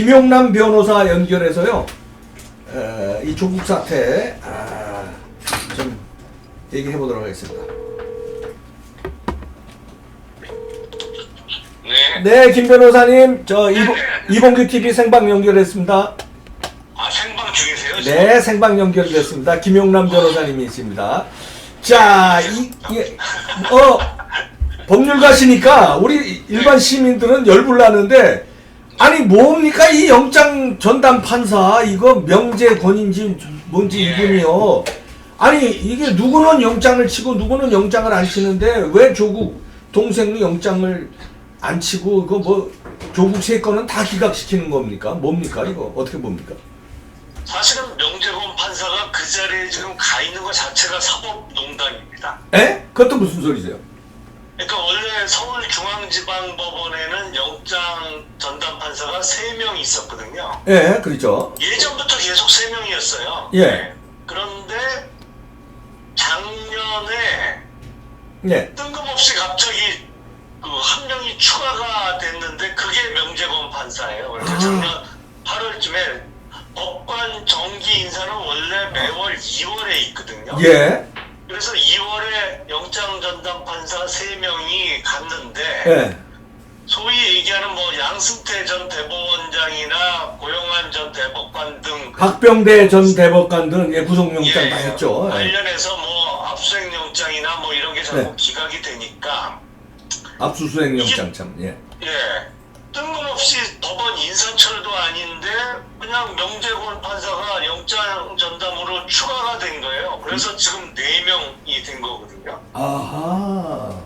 김용남 변호사 연결해서요. 어, 이 조국 사태 아, 좀 얘기해 보도록 하겠습니다. 네. 네, 김 변호사님, 저 이봉, 이봉규 TV 생방 연결했습니다. 아 생방 중이세요? 네, 생방 연결됐습니다. 김용남 변호사님이십니다. 자, 이, 이 어, 법률가시니까 우리 일반 시민들은 열불 나는데, 아니, 뭡니까? 이 영장 전담 판사, 이거 명제 권인지 뭔지 예. 이분이요. 아니, 이게 누구는 영장을 치고 누구는 영장을 안 치는데, 왜 조국 동생 영장을 안 치고, 그거 뭐, 조국 세 건은 다 기각시키는 겁니까? 뭡니까? 이거 어떻게 봅니까? 사실은 명재권 판사가 그 자리에 지금 가 있는 것 자체가 사법농단입니다. 에? 그것도 무슨 소리세요? 판사가 3명 있었거든요. 예, 그렇죠. 예전부터 계속 3명이었어요. 예. 그런데 작년에 예. 뜬금없이 갑자기 그 한 명이 추가가 됐는데 그게 명재권 판사예요. 그래서 아. 작년 8월쯤에 법관 정기 인사는 원래 매월 2월에 있거든요. 예. 그래서 2월에 영장 전담 판사 3명이 갔는데 예. 얘기하는 뭐 양승태 전 대법원장이나 고영환 전 대법관 등 박병대 전 대법관 등 예, 구속영장 예, 다 했죠. 예. 관련해서 뭐 압수수색 영장이나 뭐 이런 게 자꾸 네. 기각이 되니까 압수수색 영장 참. 예. 예 뜬금없이 법원 인사철도 아닌데 그냥 명재권 판사가 영장 전담으로 추가가 된 거예요. 음. 그래서 지금 4명이 된 거거든요. 아하.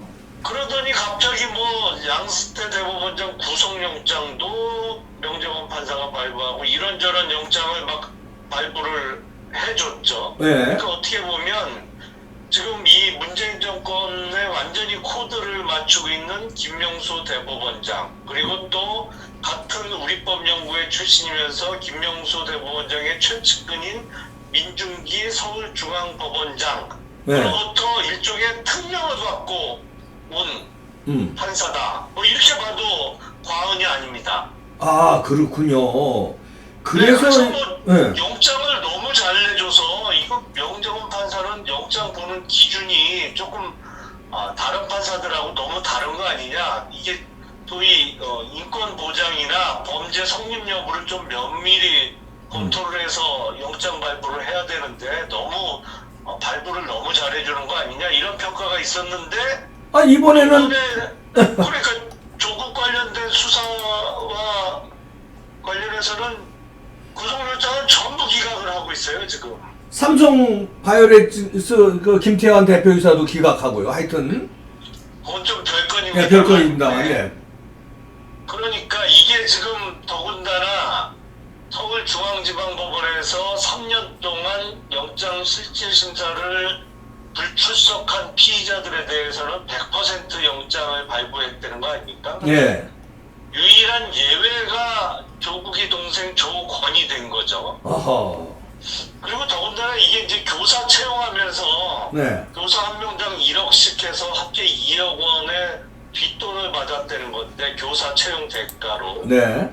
그러더니 갑자기 뭐 양승태 대법원장 구속영장도 명재권 판사가 발부하고 이런저런 영장을 막 발부를 해줬죠. 예. 그러니까 어떻게 보면 지금 이 문재인 정권에 완전히 코드를 맞추고 있는 김명수 대법원장 그리고 또 같은 우리법연구회 출신이면서 김명수 대법원장의 최측근인 민중기 서울중앙법원장 네. 그로부터 일종의 특명을 받고 온 음. 판사다. 뭐 이렇게 봐도 과언이 아닙니다. 아, 그렇군요. 네, 그래서 그래서 뭐 예. 영장을 너무 잘 내줘서 이거 명정은 판사는 영장 보는 기준이 조금 아, 다른 판사들하고 너무 다른 거 아니냐 이게 소위 어, 인권 보장이나 범죄 성립 여부를 좀 면밀히 검토를 해서 영장 발부를 해야 되는데 너무 어, 발부를 너무 잘해주는 거 아니냐 이런 평가가 있었는데 아, 이번에는 이번에 그러니까 조국 관련된 수사와 관련해서는 구속영장은 전부 기각을 하고 있어요 지금. 삼성 바이오렉스 그 김태환 대표이사도 기각하고요. 하여튼 그건 좀 별건입니다. 예, 별거입니다. 네. 예. 그러니까 이게 지금 더군다나 서울중앙지방법원에서 3년 동안 영장 실질 심사를 불출석한 피의자들에 대해서는 100% 영장을 발부했다는 거 아닙니까? 예. 유일한 예외가 조국이 동생 조권이 된 거죠. 어허. 그리고 더군다나 이게 이제 교사 채용하면서 네. 교사 한 명당 1억씩 해서 합계 2억 원의 뒷돈을 받았다는 건데 교사 채용 대가로 네.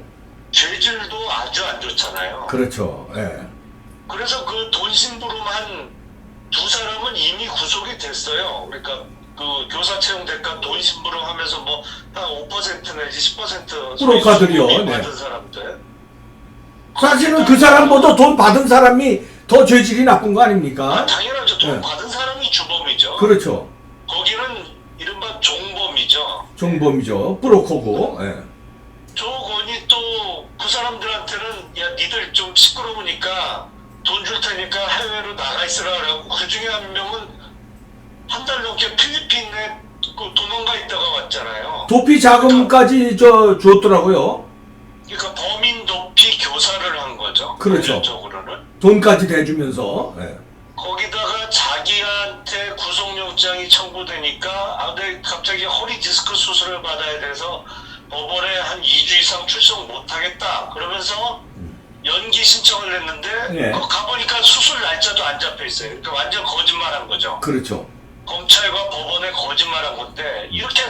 죄질도 아주 안 좋잖아요. 그렇죠. 예. 그래서 그 돈 심부름한 두 사람은 이미 구속이 됐어요. 그러니까 그 교사 채용 대가 돈 심부름 하면서 뭐 한 5% 내지 10% 프로카드요, 소위 네. 받은 사람들. 사실은 그 사람보다 돈 받은 사람이 더 죄질이 나쁜 거 아, 아닙니까? 당연하죠. 돈 네. 받은 사람이 주범이죠. 그렇죠. 거기는 이른바 종범이죠. 종범이죠. 브로커고. 예. 조건이 또 그 사람들한테는 야 니들 좀 시끄러우니까 돈 줄 테니까 해외로 나가 있으라 그러고 그 중에 한 명은 한 달 넘게 필리핀에 그 도망가 있다가 왔잖아요. 도피 자금까지 저 줬더라고요. 그러니까 범인 도피 교사를 한 거죠. 그렇죠. 본질적으로는 돈까지 대주면서. 예. 거기다가 자기한테 구속영장이 청구되니까 아, 내 갑자기 허리 디스크 수술을 받아야 돼서 법원에 한 2주 이상 출석 못하겠다. 그러면서 연기 신청을 했는데 예. 그 가보니까 수술 날짜도 안 잡혀 있어요. 그러니까 완전 거짓말한 거죠. 그렇죠. 검찰과 법원에 거짓말한 건데 이렇게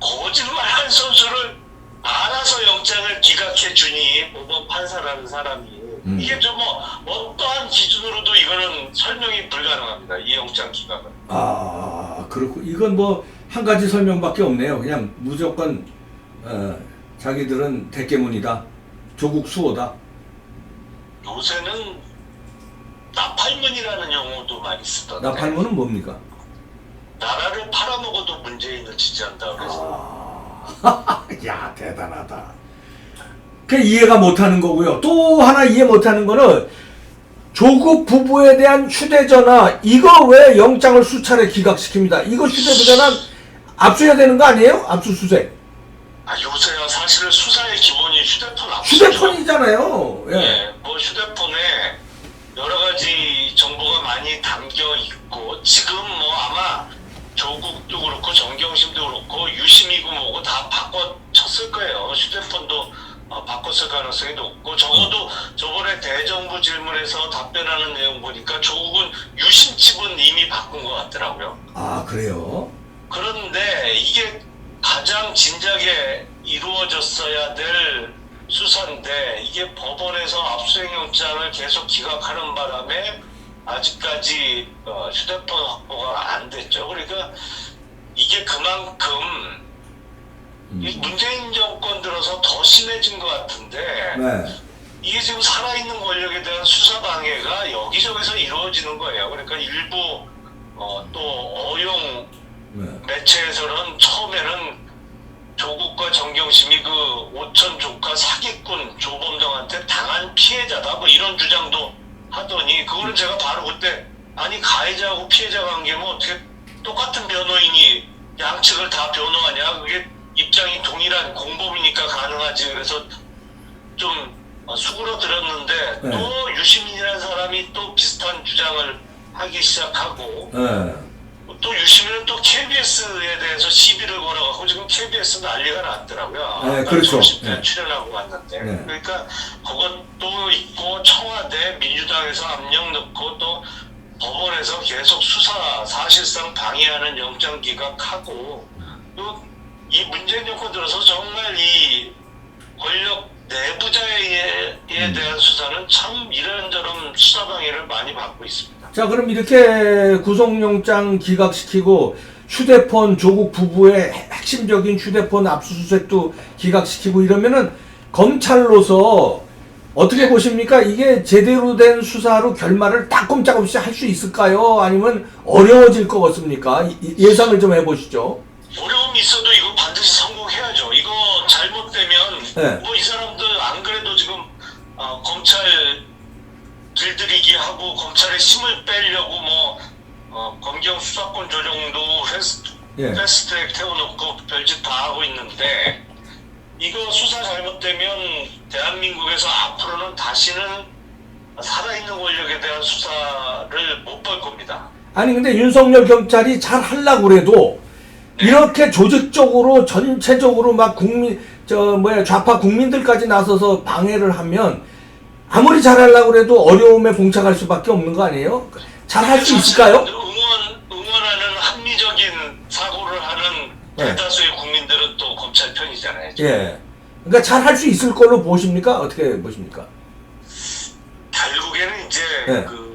거짓말한 선수를 알아서 영장을 기각해 주니 법원 판사라는 사람이 음. 이게 좀 뭐 어떠한 기준으로도 이거는 설명이 불가능합니다. 이 영장 기각은. 아 그렇고 이건 뭐 한 가지 설명밖에 없네요. 그냥 무조건 어, 자기들은 대깨문이다. 조국 수호다. 요새는 나팔문이라는 용어도 많이 쓰던데. 나팔문은 뭡니까? 나라를 팔아먹어도 문재인을 지지한다 그래서. 아, 야 대단하다. 그 이해가 못하는 거고요. 또 하나 이해 못하는 거는 조국 부부에 대한 휴대전화 이거 왜 영장을 수차례 기각시킵니다. 이거 휴대전화 압수해야 되는 거 아니에요? 압수수색. 아 요새야 사실은 수사의 기본이 휴대폰 압수죠. 휴대폰이잖아요. 예. 예, 바꿨을 가능성이 높고 적어도 저번에 대정부 질문에서 답변하는 내용 보니까 조국은 유심칩은 이미 바꾼 것 같더라고요. 아 그래요? 그런데 이게 가장 진작에 이루어졌어야 될 수사인데 이게 법원에서 압수영장을 계속 기각하는 바람에 아직까지 어, 휴대폰 확보가 안 됐죠. 그러니까 이게 그만큼 이 문재인 정권 들어서 더 심해진 것 같은데 네. 이게 지금 살아있는 권력에 대한 수사 방해가 여기저기서 이루어지는 거예요. 그러니까 일부 어, 또 어용 네. 매체에서는 처음에는 조국과 정경심이 그 오천 조카 사기꾼 조범동한테 당한 피해자다 뭐 이런 주장도 하더니 그거는 제가 바로 그때 아니 가해자하고 피해자 관계면 어떻게 똑같은 변호인이 양측을 다 변호하냐 그게 입장이 동일한 공범이니까 가능하지 그래서 좀 어, 수그러들었는데 네. 또 유시민이라는 사람이 또 비슷한 주장을 하기 시작하고 네. 또 유시민은 또 KBS에 대해서 시비를 걸어갖고 지금 KBS 난리가 났더라고요. 네, 그렇죠. 네. 출연하고 왔는데. 네. 그러니까 그것도 있고 청와대 민주당에서 압력 넣고 또 법원에서 계속 수사 사실상 방해하는 영장 기각하고 또 이 문재인 정권 들어서 정말 이 권력 내부자에 음. 대한 수사는 참 이런저런 수사 방해를 많이 받고 있습니다. 자 그럼 이렇게 구속영장 기각시키고 휴대폰 조국 부부의 핵심적인 휴대폰 압수수색도 기각시키고 이러면은 검찰로서 어떻게 보십니까? 이게 제대로 된 수사로 결말을 딱 꼼짝없이 할 수 있을까요? 아니면 어려워질 것 같습니까? 예상을 좀 해보시죠. 어려움이 있어도 이거 반드시 성공해야죠. 이거 잘못되면 네. 뭐 이 사람들 안 그래도 지금 어, 검찰 길들이기 하고 검찰의 힘을 빼려고 뭐 어, 검경 수사권 조정도 패스트, 예. 태워놓고 별짓 다 하고 있는데 이거 수사 잘못되면 대한민국에서 앞으로는 다시는 살아있는 권력에 대한 수사를 못 볼 겁니다. 아니 근데 윤석열 경찰이 잘 하려고 그래도 이렇게 조직적으로 전체적으로 막 국민 저 뭐야 좌파 국민들까지 나서서 방해를 하면 아무리 잘하려고 그래도 어려움에 봉착할 수밖에 없는 거 아니에요? 잘 할 수 있을까요? 응원 응원하는 합리적인 사고를 하는 네. 대다수의 국민들은 또 검찰 편이잖아요. 예. 그러니까 잘 할 수 있을 걸로 보십니까? 어떻게 보십니까? 결국에는 이제 네. 그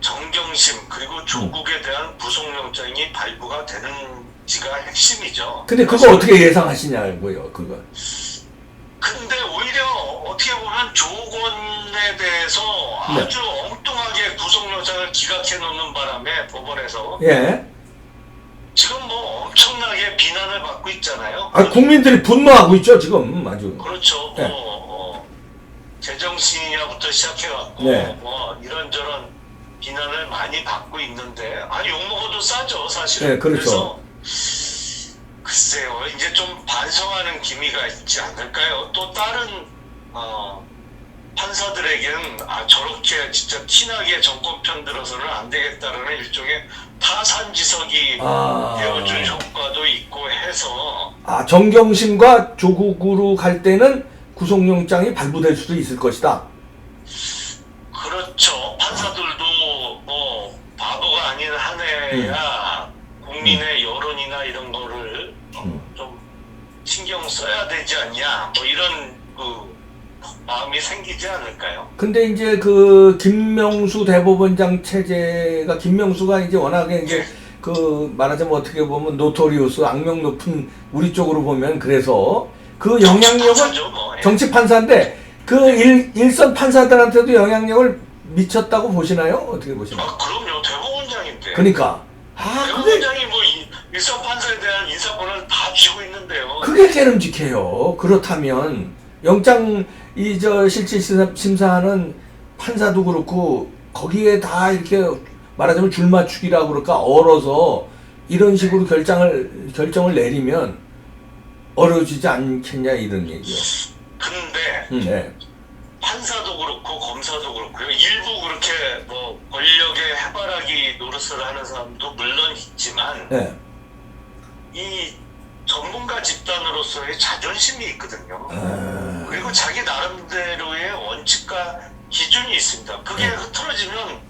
정경심 그리고 조국에 대한 구속영장이 발부가 되는 지가 핵심이죠. 근데 그거 어떻게 예상하시냐고요, 그거. 근데 오히려 어떻게 보면 조건에 대해서 네. 아주 엉뚱하게 구속영장을 기각해 놓는 바람에 법원에서 예. 지금 뭐 엄청나게 비난을 받고 있잖아요. 아, 국민들이 분노하고 있죠, 지금 아주. 그렇죠. 네. 뭐 어, 제정신이냐부터 시작해갖고 네. 뭐 이런저런 비난을 많이 받고 있는데 아니 욕 먹어도 싸죠 사실은. 네, 그렇죠. 그래서 글쎄요 이제 좀 반성하는 기미가 있지 않을까요? 또 다른 어, 판사들에게는 아 저렇게 진짜 티나게 정권 편 들어서는 안 되겠다라는 일종의 타산지석이 아. 되어준 효과도 있고 해서 아, 정경심과 조국으로 갈 때는 구속영장이 발부될 수도 있을 것이다. 그렇죠. 판사들도 뭐 바보가 아닌 한 해야 국민의 여론이나 이런 거를 어, 음. 좀 신경 써야 되지 않냐. 뭐 이런 그 마음이 생기지 않을까요? 근데 이제 그 김명수 대법원장 체제가 김명수가 이제 워낙에 이제 그 말하자면 어떻게 보면 노토리우스 악명 높은 우리 쪽으로 보면 그래서 그 영향력은 판사죠, 뭐. 예. 정치 판사인데 그 일, 일선 판사들한테도 영향력을 미쳤다고 보시나요? 어떻게 보시나요? 아, 그럼요. 대법원장인데. 그러니까 아 대법원장이 뭐 이- 일선 판사에 대한 인사권을 다 쥐고 있는데요. 그게 깨름직해요. 그렇다면 영장 이 저 실질 심사- 심사하는 판사도 그렇고 거기에 다 이렇게 말하자면 줄 맞추기라고 그럴까 얼어서 이런 식으로 결정을 결정을 내리면 어려워지지 않겠냐 이런 얘기요. 근데 음, 네. 판사도 그렇고 검사도 그렇고요. 일부 그렇게 뭐 권력의 해바라기 노릇을 하는 사람도 물론 있지만 네. 이 전문가 집단으로서의 자존심이 있거든요. 아, 그리고 자기 나름대로의 원칙과 기준이 있습니다. 그게 네. 흐트러지면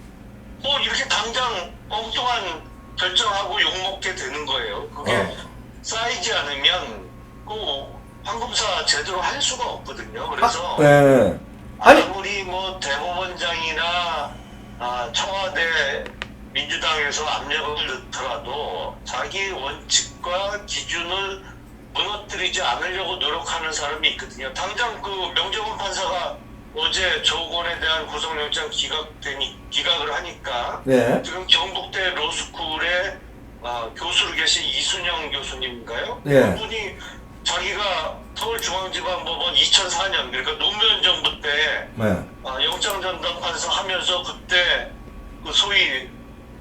뭐 이렇게 당장 엉뚱한 결정하고 욕먹게 되는 거예요. 그게 어. 쌓이지 않으면 그 황금사 제대로 할 수가 없거든요. 그래서 네. 아니 아무리 뭐 대법원장이나 아, 청와대 민주당에서 압력을 넣더라도 자기 원칙과 기준을 무너뜨리지 않으려고 노력하는 사람이 있거든요. 당장 그 명재원 판사가 어제 조건에 대한 구속영장 기각되니 기각을 하니까 네. 지금 경북대 로스쿨에 아, 교수로 계신 이순영 교수님인가요? 네. 그분이 자기가 서울중앙지방법원 2004년 그러니까 노무현 정부 때 네. 아, 영장 전담 판사 하면서 그때 그 소위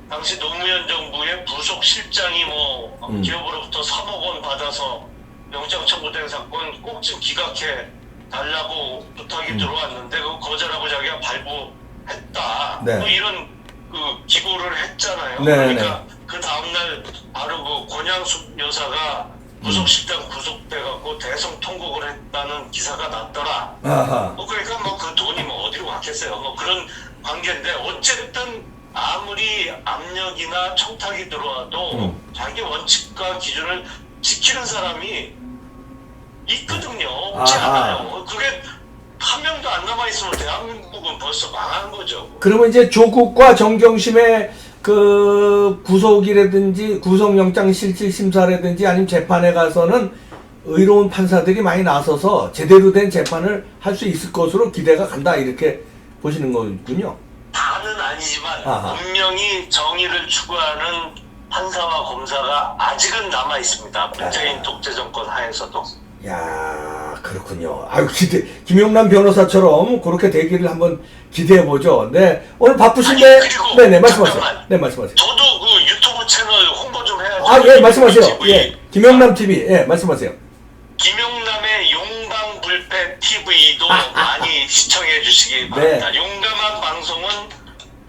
당시 노무현 정부의 부속 실장이 뭐 음. 기업으로부터 3억 원 받아서 영장 청구된 사건 꼭 좀 기각해 달라고 부탁이 음. 들어왔는데 그 거절하고 자기가 발부했다. 네. 뭐 이런 그 기고를 했잖아요. 네, 그러니까 그 다음날 바로 그 권양숙 여사가 음. 부속실장 구속돼갖고 대성 통곡을 했다는 기사가 났더라. 아하. 뭐 그러니까 뭐 그 돈이 뭐 어디로 갔겠어요. 뭐 그런 관계인데 어쨌든 아무리 압력이나 청탁이 들어와도 음. 자기 원칙과 기준을 지키는 사람이 있거든요. 없지 아하. 않아요. 그게 한 명도 안 남아 있으면 대한민국은 벌써 망한 거죠. 그러면 이제 조국과 정경심의 그 구속이라든지 구속영장 실질 심사라든지 아니면 재판에 가서는 의로운 판사들이 많이 나서서 제대로 된 재판을 할 수 있을 것으로 기대가 간다 이렇게 보시는 거군요. 아니지만 아하. 분명히 정의를 추구하는 판사와 검사가 아직은 남아 있습니다. 문재인 독재 정권 하에서도. 야 그렇군요. 아유 기대 김용남 변호사처럼 그렇게 되기를 한번 기대해 보죠. 네 오늘 바쁘신데 아니, 그리고 네네 말씀하세요. 잠깐만. 네 말씀하세요. 저도 그 유튜브 채널 홍보 좀 해야죠. 아 예 말씀하세요. TV. 예 김용남 TV 예 말씀하세요. 김용남의 용방불패 TV도 많이 시청해 주시기 네. 바랍니다. 용감한 방송은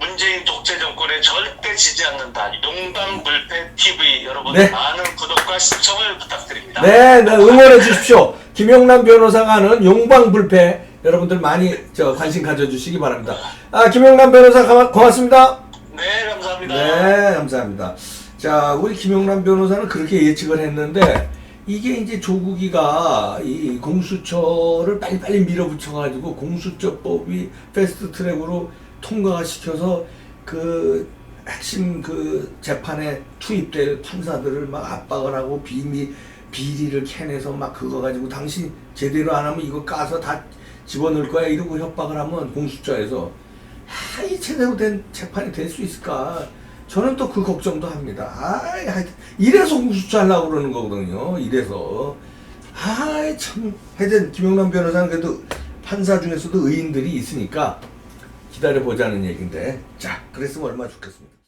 문재인 독재 정권에 절대 지지 않는다. 용방불패 TV 여러분 네. 많은 구독과 시청을 부탁드립니다. 네, 네, 응원해 주십시오. 김용남 변호사가 하는 용방 불패 여러분들 많이 저 관심 가져주시기 바랍니다. 아, 김용남 변호사 가- 고맙습니다. 네, 감사합니다. 네, 감사합니다. 자, 우리 김용남 변호사는 그렇게 예측을 했는데 이게 이제 조국이가 이 공수처를 빨리빨리 밀어붙여가지고 공수처법이 패스트 트랙으로 통과가 시켜서 그 핵심 그 재판에 투입될 판사들을 막 압박을 하고 비밀 비리를 캐내서 막 그거 가지고 당신 제대로 안 하면 이거 까서 다 집어넣을 거야 이러고 협박을 하면 공수처에서 아, 이 제대로 된 재판이 될 수 있을까? 저는 또 그 걱정도 합니다. 아, 하여튼 이래서 공수처 하려고 그러는 거거든요. 이래서. 아, 참. 하여튼 김용남 변호사는 그래도 판사 중에서도 의인들이 있으니까 기다려보자는 얘기인데. 자, 그랬으면 얼마나 좋겠습니까?